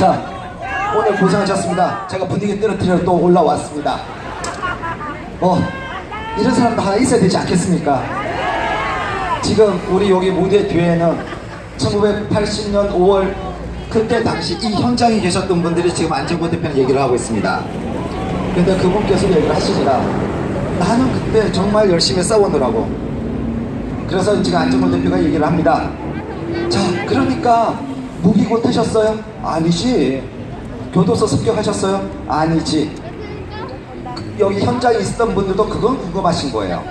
자, 오늘 고생하셨습니다. 제가 분위기 떨어뜨려 또 올라왔습니다. 어, 이런 사람도 하나 있어야 되지 않겠습니까? 지금 우리 여기 무대 뒤에는 1980년 5월 그때 당시 이 현장에 계셨던 분들이 지금 안정권 대표는 얘기를 하고 있습니다. 근데 그분께서 얘기를 하시니라 나는 그때 정말 열심히 싸우느라고 그래서 지금 안정권 대표가 얘기를 합니다. 자, 그러니까 무기고 타셨어요? 아니지. 교도소 습격하셨어요? 아니지. 여기 현장에 있었던 분들도 그건 궁금하신 거예요.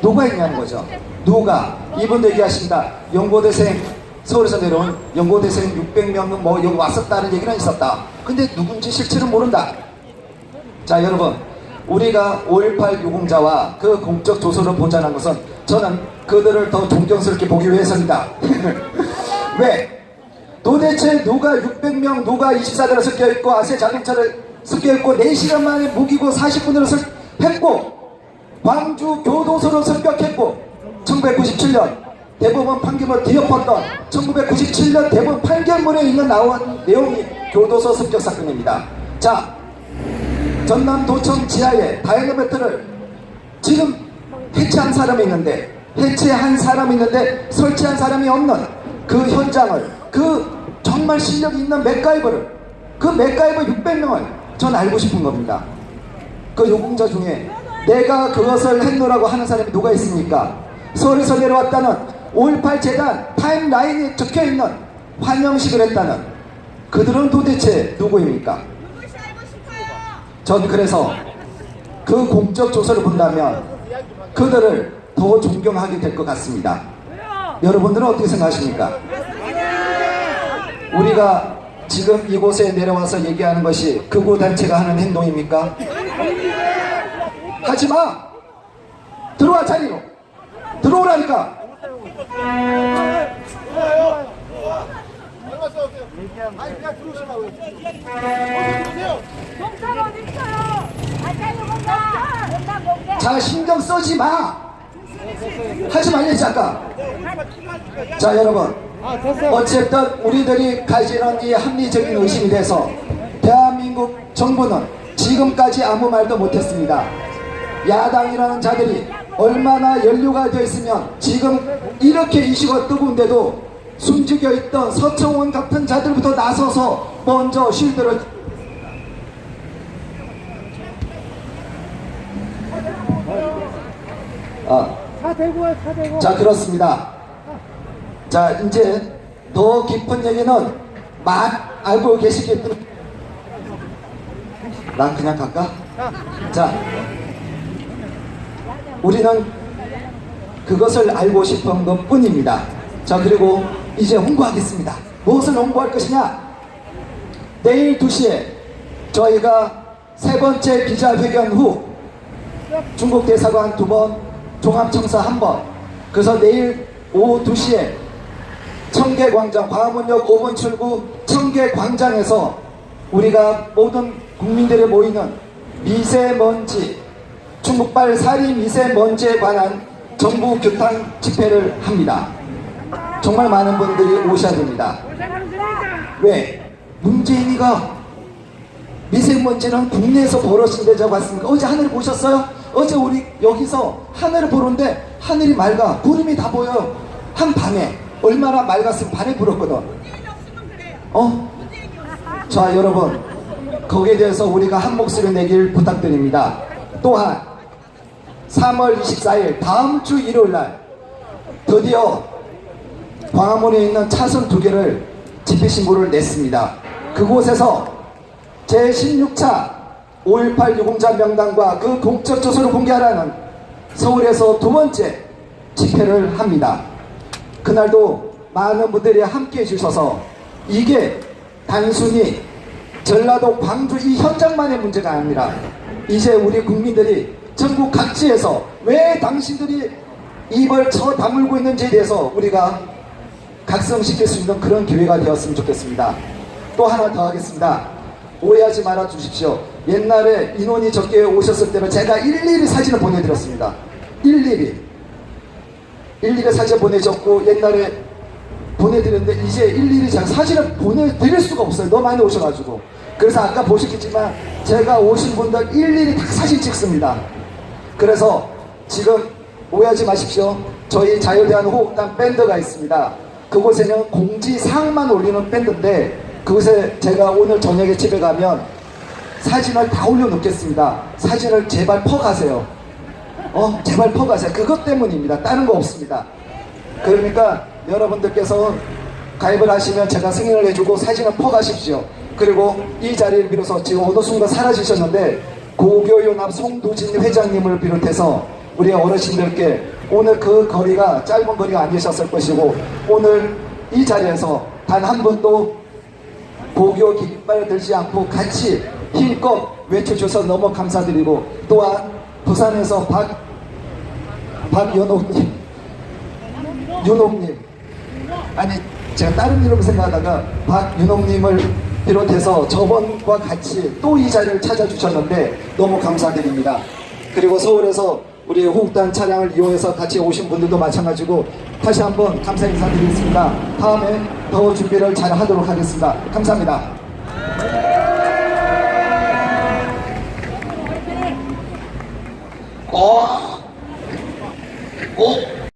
누가 있냐는 거죠. 누가? 이분도 얘기하십니다. 연고대생, 서울에서 내려온 연고대생 600명 뭐 여기 왔었다는 얘기는 있었다. 근데 누군지 실체는 모른다. 자, 여러분. 우리가 5.18 유공자와 그 공적 조서를 보장한 것은 저는 그들을 더 존경스럽게 보기 위해서입니다. 왜? 도대체 누가 600명, 누가 24대를 섞여있고 아세 자동차를 섞여있고 4시간 만에 무기고 40분으로 습했고 광주 교도소를 습격했고 1997년 대법원 판결을 뒤엎었던 1997년 대법원 판결문에 있는 나온 내용이 교도소 습격 사건입니다. 자, 전남 도청 지하에 다이너매트를 지금 해체한 사람이 있는데 해체한 사람이 있는데 설치한 사람이 없는 그 현장을 그 정말 실력 있는 맥가이버를 그 맥가이버 600명을 전 알고 싶은 겁니다. 그 요공자 중에 내가 그것을 했노라고 하는 사람이 누가 있습니까? 서울에서 내려왔다는 5.18 재단 타임라인에 적혀 있는 환영식을 했다는 그들은 도대체 누구입니까? 전 그래서 그 공적 조서를 본다면 그들을 더 존경하게 될 것 같습니다. 여러분들은 어떻게 생각하십니까? 우리가 지금 이곳에 내려와서 얘기하는 것이 극우 단체가 하는 행동입니까? 하지 마! 들어와 자리로! 들어오라니까! 자 신경 쓰지 마! 하지 말랬지 아까 자 여러분 어쨌든 우리들이 가지는 이 합리적인 의심이 돼서 대한민국 정부는 지금까지 아무 말도 못했습니다 야당이라는 자들이 얼마나 연료가 되어 있으면 지금 이렇게 이슈가 뜨거운데도 숨죽여 있던 서청원 같은 자들부터 나서서 먼저 실드를 아. 자 그렇습니다. 자 이제 더 깊은 얘기는 막 알고 계시겠든 난 그냥 갈까? 자 우리는 그것을 알고 싶은 것 뿐입니다. 자 그리고 이제 홍보하겠습니다. 무엇을 홍보할 것이냐? 내일 2시에 저희가 세 번째 기자회견 후 중국 대사관 두 번, 종합청사 한 번. 그래서 내일 오후 2시에 청계광장, 광화문역 5번 출구 청계광장에서 우리가 모든 국민들이 모이는 미세먼지, 중국발 살이 미세먼지에 관한 정부 규탄 집회를 합니다. 정말 많은 분들이 오셔야 됩니다. 왜? 문재인이가 미세먼지는 국내에서 벌어진다고 봤습니까? 어제 하늘 보셨어요? 어제 우리 여기서 하늘을 보는데 하늘이 맑아 구름이 다 보여요 한 밤에 얼마나 맑았으면 밤에 불었거든 어? 자 여러분 거기에 대해서 우리가 한 목소리 내길 부탁드립니다 또한 3월 24일 다음 주 일요일 날 드디어 광화문에 있는 차선 두 개를 집회 신고를 냈습니다 그곳에서 제16차 5.18 유공자 명단과 그 공적 조서를 공개하라는 서울에서 두 번째 집회를 합니다. 그날도 많은 분들이 함께 해주셔서 이게 단순히 전라도 광주 이 현장만의 문제가 아니라 이제 우리 국민들이 전국 각지에서 왜 당신들이 입을 쳐 다물고 있는지에 대해서 우리가 각성시킬 수 있는 그런 기회가 되었으면 좋겠습니다. 또 하나 더 하겠습니다. 오해하지 말아 주십시오. 옛날에 인원이 적게 오셨을 때는 제가 일일이 사진을 보내드렸습니다. 일일이. 일일이 사진 보내줬고 옛날에 보내드렸는데 이제 일일이 제가 사진을 보내드릴 수가 없어요. 너무 많이 오셔가지고. 그래서 아까 보셨겠지만 제가 오신 분들 일일이 다 사진 찍습니다. 그래서 지금 오해하지 마십시오. 저희 자유대한 호흡단 밴드가 있습니다. 그곳에는 공지사항만 올리는 밴드인데 그곳에 제가 오늘 저녁에 집에 가면 사진을 다 올려놓겠습니다. 사진을 제발 퍼가세요. 어, 제발 퍼가세요. 그것 때문입니다. 다른 거 없습니다. 그러니까 여러분들께서 가입을 하시면 제가 승인을 해주고 사진을 퍼가십시오. 그리고 이 자리를 빌어서 지금 어느 순간 사라지셨는데 고교연합 송두진 회장님을 비롯해서 우리 어르신들께 오늘 그 거리가 짧은 거리가 아니셨을 것이고 오늘 이 자리에서 단 한 분도 고교 깃발 들지 않고 같이 힘껏 외쳐줘서 너무 감사드리고 또한 부산에서 박 박연옥님 윤옥님 아니 제가 다른 이름 생각하다가 박윤옥님을 비롯해서 저번과 같이 또 이 자리를 찾아주셨는데 너무 감사드립니다. 그리고 서울에서 우리 호국단 차량을 이용해서 같이 오신 분들도 마찬가지고 다시 한번 감사 인사드리겠습니다. 다음에 더 준비를 잘 하도록 하겠습니다. 감사합니다. おお